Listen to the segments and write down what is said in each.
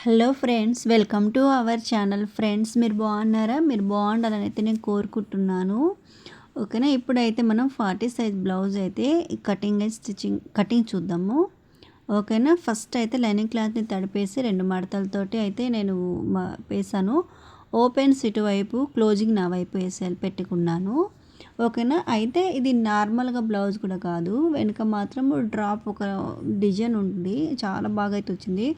Hello friends welcome to our channel. Friends మీరు బాగున్నారా? మీరు బాగుండాలని అయితే నేను కోరుకుంటున్నాను. ఓకేనా? ఇప్పుడైతే మనం ఫార్టీ సైజ్ బ్లౌజ్ అయితే కటింగ్ అండ్ స్టిచ్చింగ్ కటింగ్ చూద్దాము. ఓకేనా? ఫస్ట్ అయితే లైనింగ్ క్లాత్ని తడిపేసి రెండు మడతలతోటి అయితే నేను వేసాను. ఓపెన్స్ ఇటువైపు క్లోజింగ్ నా వైపు వేసి పెట్టుకున్నాను. ఓకేనా? అయితే ఇది నార్మల్గా బ్లౌజ్ కూడా కాదు. వెనుక మాత్రం డ్రాప్ ఒక డిజైన్ ఉంది చాలా బాగా అయితే వచ్చింది.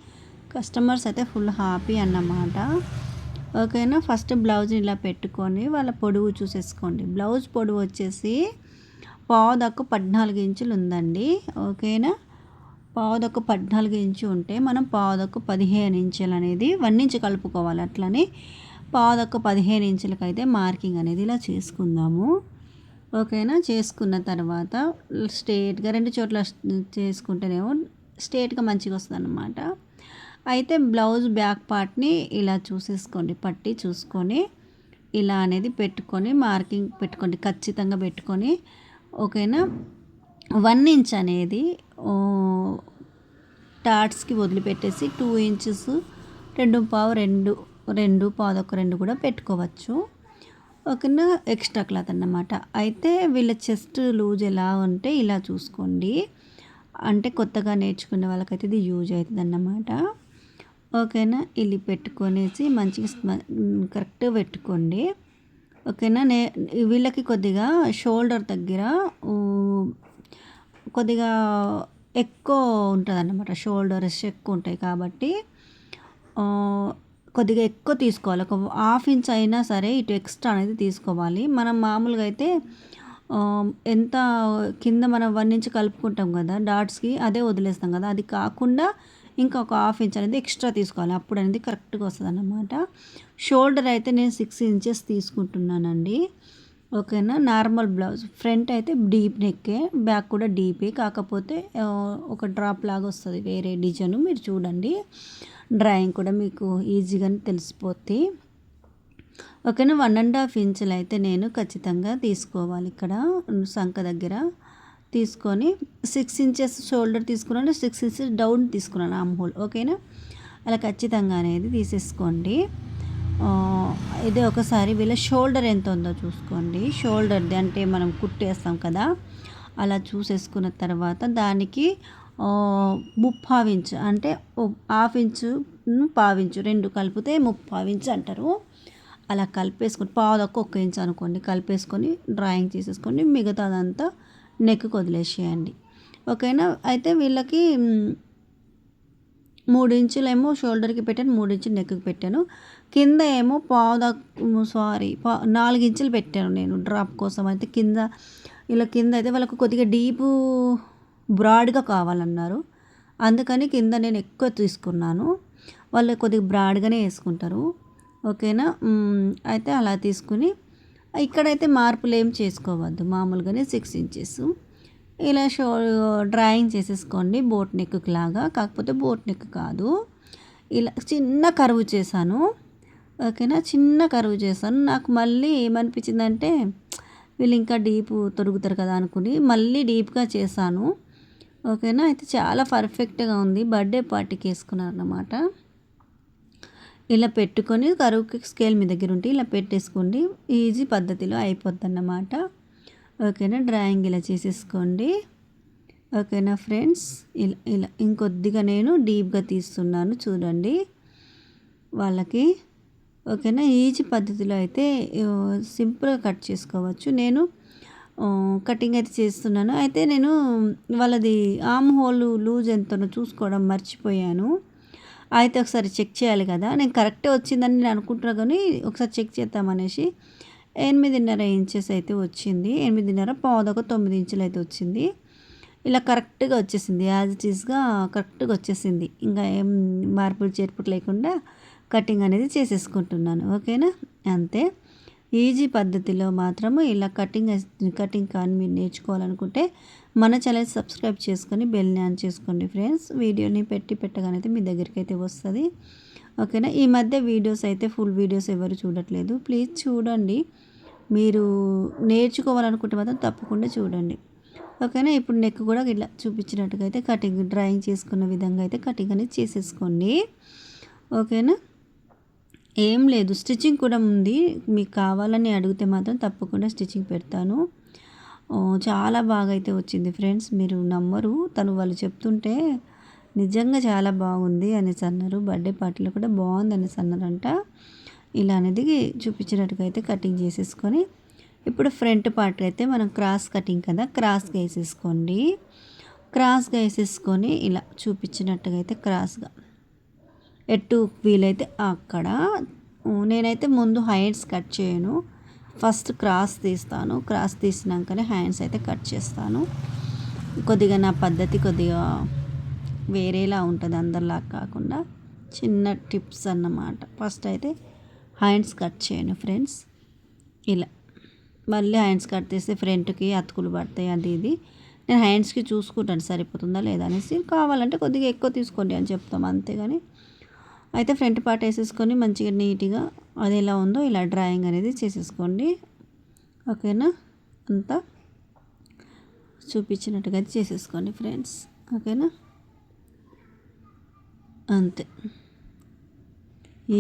కస్టమర్స్ అయితే ఫుల్ హ్యాపీ అన్నమాట. ఓకేనా? ఫస్ట్ బ్లౌజ్ ఇలా పెట్టుకొని వాళ్ళ పొడవు చూసేసుకోండి. బ్లౌజ్ పొడవు వచ్చేసి పావుదక్కు పద్నాలుగు ఇంచులు ఉందండి. ఓకేనా? పావుదక్కు పద్నాలుగు ఇంచు ఉంటే మనం పావుదక్కు పదిహేను ఇంచులు అనేది వన్ ఇంచు కలుపుకోవాలి అట్లని. పావుదక్కు పదిహేను ఇంచులకి అయితే మార్కింగ్ అనేది ఇలా చేసుకుందాము. ఓకేనా? చేసుకున్న తర్వాత స్ట్రేట్గా రెండు చోట్ల చేసుకుంటేనేమో స్ట్రేట్గా మంచిగా వస్తుంది అన్నమాట అయితే బ్లౌజ్ బ్యాక్ పార్ట్ని ఇలా చూసేసుకోండి పట్టి చూసుకొని ఇలా అనేది పెట్టుకొని మార్కింగ్ పెట్టుకోండి ఖచ్చితంగా పెట్టుకొని ఓకేనా? వన్ ఇంచ్ అనేది టాట్స్కి వదిలిపెట్టేసి టూ ఇంచెస్ రెండు పావు రెండు రెండు పాదొక రెండు కూడా పెట్టుకోవచ్చు. ఓకేనా? ఎక్స్ట్రా క్లాత్ అన్నమాట. అయితే వీళ్ళ చెస్ట్ లూజ్ ఎలా ఉంటే ఇలా చూసుకోండి. అంటే కొత్తగా నేర్చుకునే వాళ్ళకైతే ఇది యూజ్ అవుతుంది అన్నమాట ఓకేనా? ఇల్లి పెట్టుకొనేసి మంచిగా కరెక్ట్గా పెట్టుకోండి. ఓకేనా? నే వీళ్ళకి కొద్దిగా షోల్డర్ దగ్గర కొద్దిగా ఎక్కువ ఉంటుంది అన్నమాట షోల్డర్స్ ఎక్కువ ఉంటాయి కాబట్టి కొద్దిగా ఎక్కువ తీసుకోవాలి. ఒక హాఫ్ ఇంచ్ అయినా సరే ఇటు ఎక్స్ట్రా అనేది తీసుకోవాలి. మనం మామూలుగా అయితే ఎంత కింద మనం వన్ ఇంచ్ కలుపుకుంటాం కదా డాట్స్కి అదే వదిలేస్తాం కదా. అది కాకుండా ఇంకా ఒక హాఫ్ ఇంచ్ అనేది ఎక్స్ట్రా తీసుకోవాలి. అప్పుడు అనేది కరెక్ట్గా వస్తుంది అన్నమాట షోల్డర్ అయితే నేను సిక్స్ ఇంచెస్ తీసుకుంటున్నానండి. ఓకేనా? Normal blouse. ఫ్రంట్ అయితే డీప్ నెక్కే బ్యాక్ కూడా డీపే. కాకపోతే ఒక డ్రాప్ లాగా వస్తుంది. వేరే డిజైన్ మీరు చూడండి. డ్రాయింగ్ కూడా మీకు ఈజీగానే తెలిసిపోద్ది. ఓకేనా? వన్ అండ్ హాఫ్ ఇంచులు అయితే నేను ఖచ్చితంగా తీసుకోవాలి ఇక్కడ సంఖ దగ్గర. తీసుకొని సిక్స్ ఇంచెస్ షోల్డర్ తీసుకున్నాను సిక్స్ ఇంచెస్ డౌన్ తీసుకున్నాను ఆమ్ హోల్. ఓకేనా? అలా ఖచ్చితంగా అనేది తీసేసుకోండి. ఇది ఒకసారి వీళ్ళ షోల్డర్ ఎంత ఉందో చూసుకోండి. షోల్డర్ది అంటే మనం కుట్టేస్తాం కదా అలా చూసేసుకున్న తర్వాత దానికి ముప్పావించు అంటే హాఫ్ ఇంచు పావించు రెండు కలిపితే ముప్పావించు అంటారు. అలా కలిపేసుకొని పావులకు ఒక్క ఇంచు అనుకోండి కలిపేసుకొని డ్రాయింగ్ చేసేసుకోండి మిగతాదంతా నెక్ వదిలేసేయండి ఓకేనా? అయితే వీళ్ళకి మూడు ఇంచులేమో షోల్డర్కి పెట్టాను మూడు ఇంచులు నెక్కి పెట్టాను. కింద ఏమో పావు సారీ పా నాలుగు ఇంచులు పెట్టాను నేను డ్రాప్ కోసం. అయితే కింద ఇలా కింద అయితే వాళ్ళకు కొద్దిగా డీపు బ్రాడ్గా కావాలన్నారు. అందుకని కింద నేను ఎక్కువ తీసుకున్నాను. వాళ్ళు కొద్దిగా బ్రాడ్గానే వేసుకుంటారు. ఓకేనా? అయితే అలా తీసుకుని ఇక్కడైతే మార్పులు ఏం చేసుకోవద్దు. మామూలుగానే సిక్స్ ఇంచెస్ ఇలా షో డ్రాయింగ్ చేసేసుకోండి. బోట్ నెక్ లాగా. కాకపోతే బోట్ నెక్ కాదు. ఇలా చిన్న కరువు చేశాను. ఓకేనా చిన్న కరువు చేశాను. నాకు మళ్ళీ ఏమనిపించిందంటే వీళ్ళు ఇంకా డీప్ తొరుగుతారు కదా అనుకుని మళ్ళీ డీప్గా చేశాను. ఓకేనా అయితే చాలా పర్ఫెక్ట్గా ఉంది. బర్త్డే పార్టీకి వేసుకున్నారు అన్నమాట ఇలా పెట్టుకొని కరువుకి స్కేల్ మీ దగ్గర ఉంటే ఇలా పెట్టేసుకోండి. ఈజీ పద్ధతిలో అయిపోద్ది అన్నమాట ఓకేనా? డ్రాయింగ్ ఇలా చేసేసుకోండి. ఓకేనా ఫ్రెండ్స్? ఇలా ఇలా ఇంకొద్దిగా నేను డీప్గా తీస్తున్నాను చూడండి వాళ్ళకి. ఓకేనా? ఈజీ పద్ధతిలో అయితే సింపుల్గా కట్ చేసుకోవచ్చు. నేను కటింగ్ అయితే చేస్తున్నాను. అయితే నేను వాళ్ళది ఆమ్ హోల్ లూజ్ ఎంతనో చూసుకోవడం మర్చిపోయాను. అయితే ఒకసారి చెక్ చేయాలి కదా. నేను కరెక్టే వచ్చిందని నేను అనుకుంటున్నా కానీ ఒకసారి చెక్ చేద్దామనేసి ఎనిమిదిన్నర ఇంచెస్ అయితే వచ్చింది. ఎనిమిదిన్నర పావుదొక తొమ్మిది ఇంచులు అయితే వచ్చింది. ఇలా కరెక్ట్గా వచ్చేసింది. యాజ్ ఇట్ ఈస్గా కరెక్ట్గా వచ్చేసింది. ఇంకా ఏం మార్పులు చేర్పులు లేకుండా కటింగ్ అనేది చేసేసుకుంటున్నాను. ఓకేనా? అంతే. ఈజీ పద్ధతిలో మాత్రము ఇలా కటింగ్ కటింగ్ కానీ మీరు నేర్చుకోవాలనుకుంటే మన ఛానల్ సబ్స్క్రైబ్ చేసుకొని బెల్ని ఆన్ చేసుకోండి ఫ్రెండ్స్. వీడియోని పెట్టి పెట్టగానైతే మీ దగ్గరికి అయితే వస్తుంది. ఓకేనా? ఈ మధ్య వీడియోస్ అయితే ఫుల్ వీడియోస్ ఎవరు చూడట్లేదు. ప్లీజ్ చూడండి. మీరు నేర్చుకోవాలనుకుంటే మాత్రం తప్పకుండా చూడండి. ఓకేనా? ఇప్పుడు నెక్ కూడా ఇట్లా చూపించినట్టుగా అయితే కటింగ్ డ్రాయింగ్ చేసుకున్న విధంగా అయితే కటింగ్ అనేది చేసేసుకోండి. ఓకేనా? ఏం లేదు. స్టిచ్చింగ్ కూడా ఉంది. మీకు కావాలని అడిగితే మాత్రం తప్పకుండా స్టిచ్చింగ్ పెడతాను. చాలా బాగా అయితే వచ్చింది ఫ్రెండ్స్. మీరు నమ్మరు. తను వాళ్ళు చెప్తుంటే నిజంగా చాలా బాగుంది అనేసి అన్నారు. బర్త్డే పార్టీలో కూడా బాగుంది అనేసి అన్నారంట. ఇలా అనేది చూపించినట్టుగా అయితే కటింగ్ చేసేసుకొని ఇప్పుడు ఫ్రంట్ పార్ట్ అయితే మనం క్రాస్ కటింగ్ కదా క్రాస్గా వేసేసుకోండి. క్రాస్గా వేసేసుకొని ఇలా చూపించినట్టుగా అయితే క్రాస్గా ఎటు వీలైతే అక్కడ. నేనైతే ముందు హ్యాండ్స్ కట్ చేయను. ఫస్ట్ క్రాస్ తీస్తాను. క్రాస్ తీసినాకనే హ్యాండ్స్ అయితే కట్ చేస్తాను. కొద్దిగా నా పద్ధతి కొద్దిగా వేరేలా ఉంటుంది అందరిలా కాకుండా చిన్న టిప్స్ అన్నమాట. ఫస్ట్ అయితే హ్యాండ్స్ కట్ చేయను ఫ్రెండ్స్. ఇలా. మళ్ళీ హ్యాండ్స్ కట్ చేస్తే ఫ్రంట్కి అతుకులు పడతాయి అది ఇది. నేను హ్యాండ్స్కి చూసుకుంటాను సరిపోతుందా లేదా అనేసి. కావాలంటే కొద్దిగా ఎక్కువ తీసుకోండి అని చెప్తాం అంతేగాని అయితే ఫ్రంట్ పార్ట్ వేసేసుకొని మంచిగా నీట్గా అది ఎలా ఉందో ఇలా డ్రాయింగ్ అనేది చేసేసుకోండి. ఓకేనా? అంతా చూపించినట్టుగా చేసేసుకోండి ఫ్రెండ్స్. ఓకేనా? అంతే.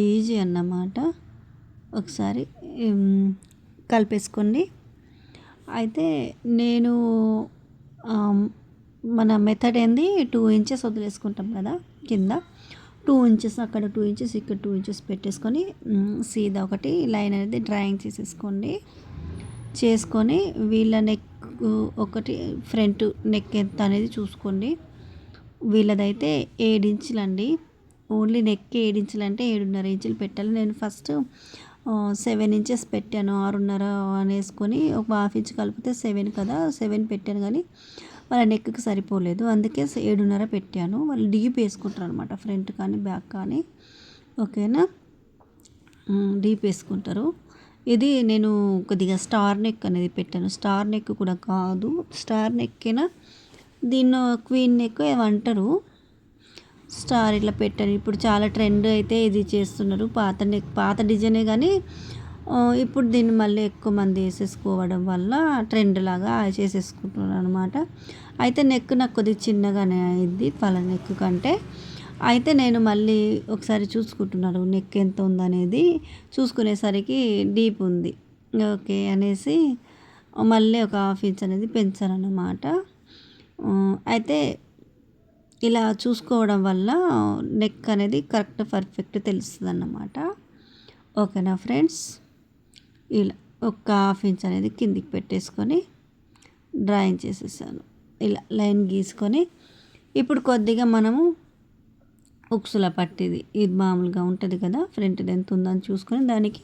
ఈజీ అన్నమాట. ఒకసారి కలిపేసుకోండి. అయితే నేను మన మెథడ్ ఏంది? టూ ఇంచెస్ వదిలేసుకుంటాం కదా కింద. టూ ఇంచెస్ అక్కడ టూ ఇంచెస్ ఇక్కడ టూ ఇంచెస్ పెట్టేసుకొని సీదా ఒకటి లైన్ అనేది డ్రాయింగ్ చేసేసుకోండి. చేసుకొని వీళ్ళ నెక్ ఒకటి ఫ్రంట్ నెక్ ఎంత అనేది చూసుకోండి. వీళ్ళదైతే ఏడించులండి ఓన్లీ నెక్ ఏడించులు అంటే ఏడున్నర ఇంచులు పెట్టాలి. నేను ఫస్ట్ సెవెన్ ఇంచెస్ పెట్టాను ఆరున్నర అనేసుకొని ఒక హాఫ్ ఇంచ్ కలిపితే సెవెన్ కదా సెవెన్ పెట్టాను కానీ వాళ్ళ నెక్కి సరిపోలేదు. అందుకే ఏడున్నర పెట్టాను. వాళ్ళు డీప్ వేసుకుంటారు అనమాట ఫ్రంట్ కానీ బ్యాక్ కానీ. ఓకేనా? డీప్ వేసుకుంటారు. ఇది నేను కొద్దిగా స్టార్ నెక్ అనేది పెట్టాను. స్టార్ నెక్ కూడా కాదు. స్టార్ నెక్కేనా? దీన్ని క్వీన్ నెక్ ఏమంటారు స్టార్ ఇట్లా పెట్టాను ఇప్పుడు చాలా ట్రెండ్ అయితే ఇది చేస్తున్నారు. పాత నెక్ పాత డిజైనే కానీ ఇప్పుడు దీన్ని మళ్ళీ ఎక్కువ మంది వేసేసుకోవడం వల్ల ట్రెండ్ లాగా చేసేసుకుంటున్నారు అనమాట అయితే నెక్ నాకు కొద్దిగా చిన్నగానే అయింది పలా నెక్ కంటే. అయితే నేను మళ్ళీ ఒకసారి చూసుకుంటున్నాను నెక్ ఎంత ఉందనేది. చూసుకునేసరికి డీప్ ఉంది. ఓకే అనేసి మళ్ళీ ఒక హాఫ్ ఇంచ్ అనేది పెంచారన్నమాట అయితే ఇలా చూసుకోవడం వల్ల నెక్ అనేది కరెక్ట్ పర్ఫెక్ట్ తెలుస్తుంది అన్నమాట ఓకేనా ఫ్రెండ్స్ ఇలా ఒక హాఫ్ ఇంచ్ అనేది కిందికి పెట్టేసుకొని డ్రాయింగ్ చేసేసాను. ఇలా లైన్ గీసుకొని ఇప్పుడు కొద్దిగా మనము ఉక్సుల పట్టిది. ఇది మామూలుగా ఉంటుంది కదా ఫ్రంట్ ఎంత ఉందని చూసుకొని దానికి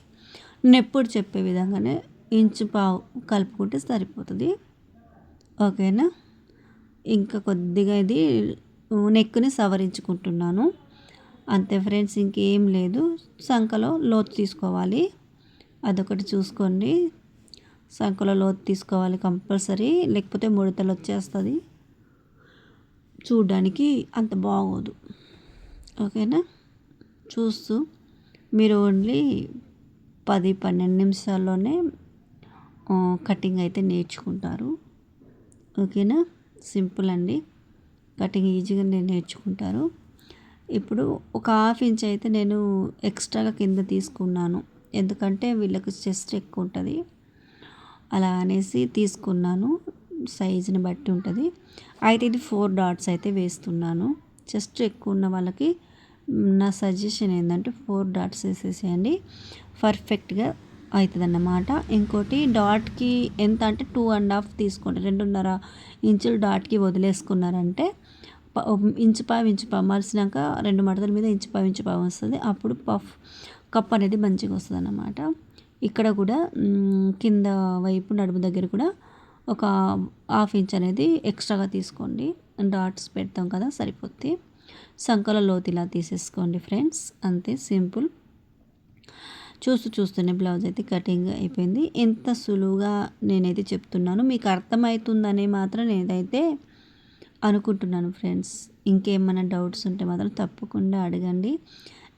నెప్పుడు చెప్పే విధంగానే ఇంచు పావు కలుపుకుంటే సరిపోతుంది. ఓకేనా? ఇంకా కొద్దిగా ఇది నెక్ని సవరించుకుంటున్నాను. అంతే ఫ్రెండ్స్ ఇంకేం లేదు. సంఖలో లోతు తీసుకోవాలి. అదొకటి చూసుకోండి. సంఖలో లోతు తీసుకోవాలి కంపల్సరీ. లేకపోతే ముడతలు వచ్చేస్తుంది. చూడడానికి అంత బాగోదు. ఓకేనా? చూస్తూ. మీరు ఓన్లీ పది పన్నెండు నిమిషాల్లోనే కటింగ్ అయితే నేర్చుకుంటారు. ఓకేనా? సింపుల్ అండి. కటింగ్ ఈజీగా నేను నేర్చుకుంటారు. ఇప్పుడు ఒక హాఫ్ ఇంచ్ అయితే నేను ఎక్స్ట్రాగా కింద తీసుకున్నాను. ఎందుకంటే వీళ్ళకి చెస్ట్ ఎక్కువ ఉంటుంది అలా అనేసి తీసుకున్నాను. సైజుని బట్టి ఉంటుంది. అయితే ఇది ఫోర్ డాట్స్ అయితే వేస్తున్నాను. చెస్ట్ ఎక్కువ ఉన్న వాళ్ళకి నా సజెషన్ ఏంటంటే ఫోర్ డాట్స్ వేసేసేయండి. పర్ఫెక్ట్గా అవుతుంది అన్నమాట ఇంకోటి డాట్కి ఎంత అంటే టూ అండ్ హాఫ్ తీసుకోండి. రెండున్నర ఇంచులు డాట్కి వదిలేసుకున్నారంటే ఇంచు పావు ఇంచు పావు మలిసినాక రెండు మడతల మీద ఇంచు పావు ఇంచు పావు వస్తుంది. అప్పుడు పఫ్ కప్ అనేది మంచిగా వస్తుంది అన్నమాట ఇక్కడ కూడా కింద వైపు నడుము దగ్గర కూడా ఒక హాఫ్ ఇంచ్ అనేది ఎక్స్ట్రాగా తీసుకోండి. డాట్స్ పెడతాం కదా సరిపోద్ది. సంకల లోతు ఇలా తీసేసుకోండి ఫ్రెండ్స్. అంతే సింపుల్. చూస్తూ చూస్తూనే బ్లౌజ్ అయితే కటింగ్ అయిపోయింది. ఎంత సులువుగా నేనైతే చెప్తున్నాను. మీకు అర్థమవుతుందని మాత్రం నేనైతే అనుకుంటున్నాను ఫ్రెండ్స్. ఇంకేమైనా డౌట్స్ ఉంటే మాత్రం తప్పకుండా అడగండి.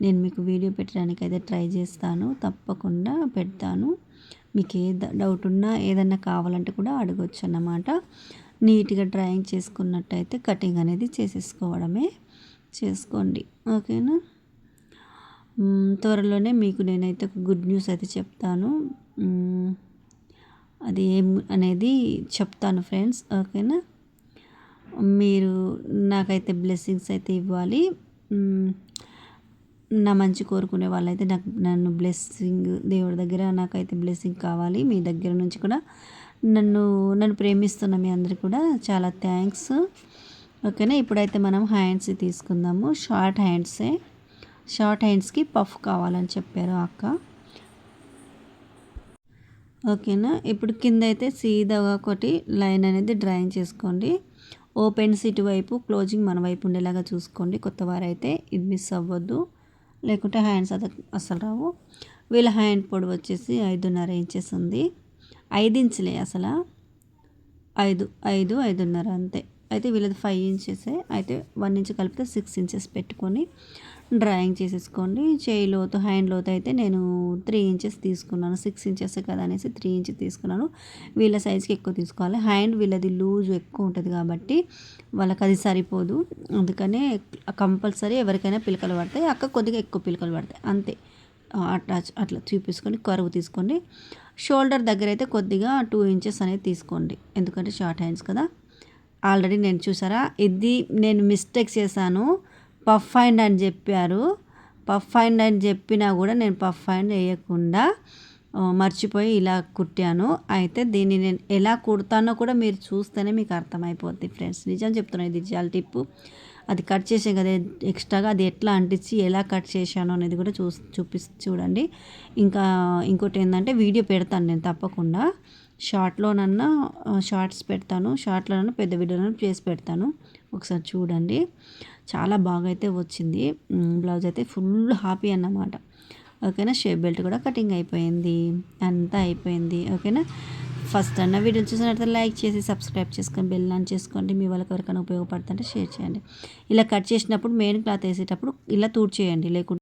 నేను మీకు వీడియో పెట్టడానికి అయితే ట్రై చేస్తాను. తప్పకుండా పెడతాను. మీకు ఏ డౌట్ ఉన్నా ఏదన్నా కావాలంటే కూడా అడగచ్చు అన్నమాట. నీట్గా డ్రాయింగ్ చేసుకున్నట్టయితే కటింగ్ అనేది చేసేసుకోవడమే చేసుకోండి. ఓకేనా? త్వరలోనే మీకు నేనైతే ఒక గుడ్ న్యూస్ అయితే చెప్తాను. అది ఏం అనేది చెప్తాను ఫ్రెండ్స్. ఓకేనా? మీరు నాకైతే బ్లెస్సింగ్స్ అయితే ఇవ్వాలి. నా మంచి కోరుకునే వాళ్ళైతే నాకు నన్ను బ్లెస్సింగ్ దేవుడి దగ్గర నాకైతే బ్లెస్సింగ్ కావాలి. మీ దగ్గర నుంచి కూడా నన్ను నన్ను ప్రేమిస్తున్న మీ అందరు కూడా చాలా థ్యాంక్స్ ఓకేనా? ఇప్పుడైతే మనం హ్యాండ్స్ తీసుకుందాము. షార్ట్ హ్యాండ్సే షార్ట్ హ్యాండ్స్కి పఫ్ కావాలని చెప్పారు అక్క. ఓకేనా? ఇప్పుడు కింద అయితే సీదాగా ఒకటి లైన్ అనేది డ్రాయింగ్ చేసుకోండి. ఓపెన్స్ ఇటువైపు క్లోజింగ్ మన వైపు ఉండేలాగా చూసుకోండి. కొత్త వారైతే ఇది మిస్ అవ్వద్దు. లేకుంటే హ్యాండ్స్ అది అసలు రావు. వీళ్ళ హ్యాండ్ పొడవు వచ్చేసి ఐదున్నర ఇంచెస్ ఉంది. ఐదు ఇంచులే అసలు. ఐదు ఐదు ఐదున్నర అంతే. అయితే వీళ్ళది ఫైవ్ ఇంచెసే. అయితే వన్ ఇంచ్ కలిపితే సిక్స్ ఇంచెస్ పెట్టుకొని డ్రాయింగ్ చేసేసుకోండి. చేయి లోతు హ్యాండ్ లోతు అయితే నేను త్రీ ఇంచెస్ తీసుకున్నాను. సిక్స్ ఇంచెస్ కదా అనేసి త్రీ ఇంచెస్ తీసుకున్నాను. వీళ్ళ సైజ్కి ఎక్కువ తీసుకోవాలి. హ్యాండ్ వీళ్ళది లూజ్ ఎక్కువ ఉంటుంది కాబట్టి వాళ్ళకి అది సరిపోదు. అందుకనే కంపల్సరీ ఎవరికైనా పిలకలు పడతాయి. అక్క కొద్దిగా ఎక్కువ పిలకలు పడతాయి. అంతే. అట్లా అట్లా చూపించుకొని కరువు తీసుకోండి. షోల్డర్ దగ్గర అయితే కొద్దిగా టూ ఇంచెస్ అనేది తీసుకోండి. ఎందుకంటే షార్ట్ హ్యాండ్స్ కదా. ఆల్రెడీ నేను చూసారా? ఇది నేను మిస్టేక్ చేశాను. పఫ్ అండ్ అని చెప్పారు. పఫ్ అండ్ అని చెప్పినా కూడా నేను పఫ్ అండ్ వేయకుండా మర్చిపోయి ఇలా కుట్టాను. అయితే దీన్ని నేను ఎలా కుడతానో కూడా మీరు చూస్తేనే మీకు అర్థమైపోద్ది ఫ్రెండ్స్. నిజం చెప్తున్నాను ఇది చాలా టిప్పు అది కట్ చేసాం కదా ఎక్స్ట్రాగా అది ఎట్లా అంటించి ఎలా కట్ చేశాను అనేది కూడా చూ చూపి చూడండి. ఇంకా ఇంకోటి ఏంటంటే వీడియో పెడతాను నేను తప్పకుండా. షార్ట్లోనన్నా షార్ట్స్ పెడతాను. షార్ట్లోనన్నా పెద్ద వీడియోలను చేసి పెడతాను. ఒకసారి చూడండి. చాలా బాగా అయితే వచ్చింది బ్లౌజ్ అయితే ఫుల్ హ్యాపీ అన్నమాట. ఓకేనా? షేప్ బెల్ట్ కూడా కటింగ్ అయిపోయింది. అంతా అయిపోయింది. ఓకేనా? ఫస్ట్ అన్న వీడియో చూసినట్లయితే లైక్ చేసి సబ్స్క్రైబ్ చేసుకొని బెల్ ఆన్ చేసుకోండి. మీ వాళ్ళకి ఎవరికైనా ఉపయోగపడుతుంటే షేర్ చేయండి. ఇలా కట్ చేసినప్పుడు మెయిన్ క్లాత్ వేసేటప్పుడు ఇలా తూడ్ చేయండి లేకుంటే